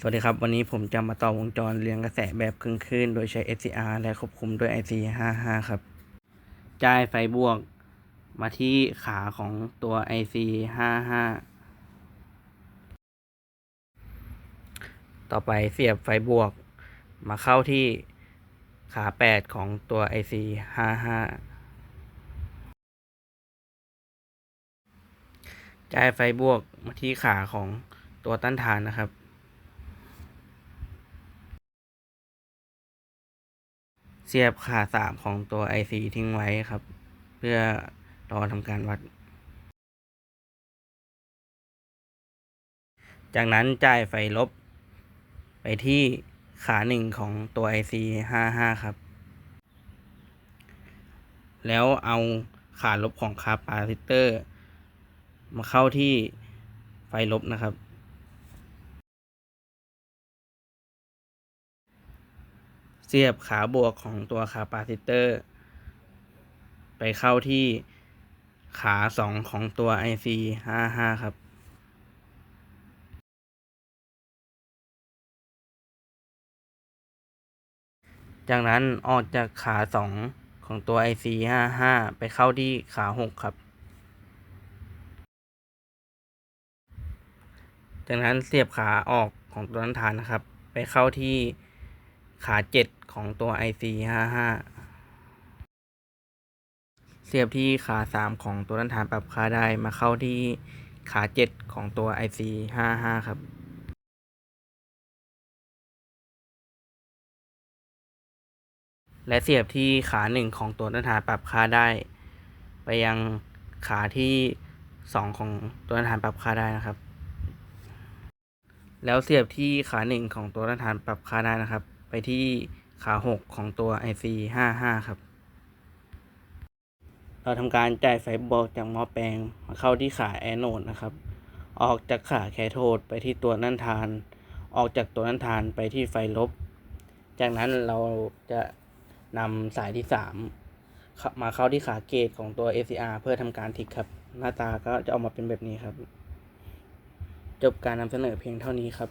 สวัสดีครับ วันนี้ผมจะมาต่อวงจรเรียงกระแสแบบครึ่งคลื่นโดยใช้ SCR และควบคุมด้วย IC 55 ครับ จ่ายไฟบวก มาที่ขาของตัว IC 55 ต่อไปเสียบไฟบวก มาเข้าที่ขา 8 ของตัว IC 55 จ่ายไฟบวกมาที่ขาของตัวต้านทานนะครับ เสียบขาสามของตัว IC ทิ้งไว้ครับ เพื่อรอทำการวัด จากนั้นจ่ายไฟลบ ไปที่ขาหนึ่งของตัว IC 55 ครับ แล้วเอาขาลบของคาปาซิเตอร์ มาเข้าที่ไฟลบนะครับ เสียบขาบวกของตัวคาปาซิเตอร์ ไปเข้าที่ขาสองของตัว IC 55 ครับจากนั้นออกจากขาสองของตัว IC 55 ไปเข้าที่ขาหกครับ จากนั้นเสียบขาออกของตัวนั้นฐานนะครับ ไปเข้าที่ ขาเจ็ดของตัว IC 55 เสียบที่ขาสามของตัวนั้นฐานปรับค่าได้มาเข้าที่ขาเจ็ดของตัว IC 55 ครับและเสียบที่ขาหนึ่งของตัวต้นทานปรับค่าได้ ไปยังขาที่สองของตัวต้นทานปรับค่าได้นะครับ แล้วเสียบที่ขาหนึ่งของตัวต้นทานปรับค่าได้นะครับ ไปที่ขาหกของตัว IC 55 ครับ เราทำการจ่ายไฟบวกจากหม้อแปลงมาเข้าที่ขาแอนโนดนะครับ ออกจากขาแคโทดไปที่ตัวนั่นทาน ออกจากตัวนั่นทานไปที่ไฟลบ จากนั้นเราจะนำสายที่สามมาเข้าที่ขาเกตของตัว ACR เพื่อทำการทิกครับ หน้าตาก็จะออกมาเป็นแบบนี้ครับ จบการนำเสนอเพียงเท่านี้ครับ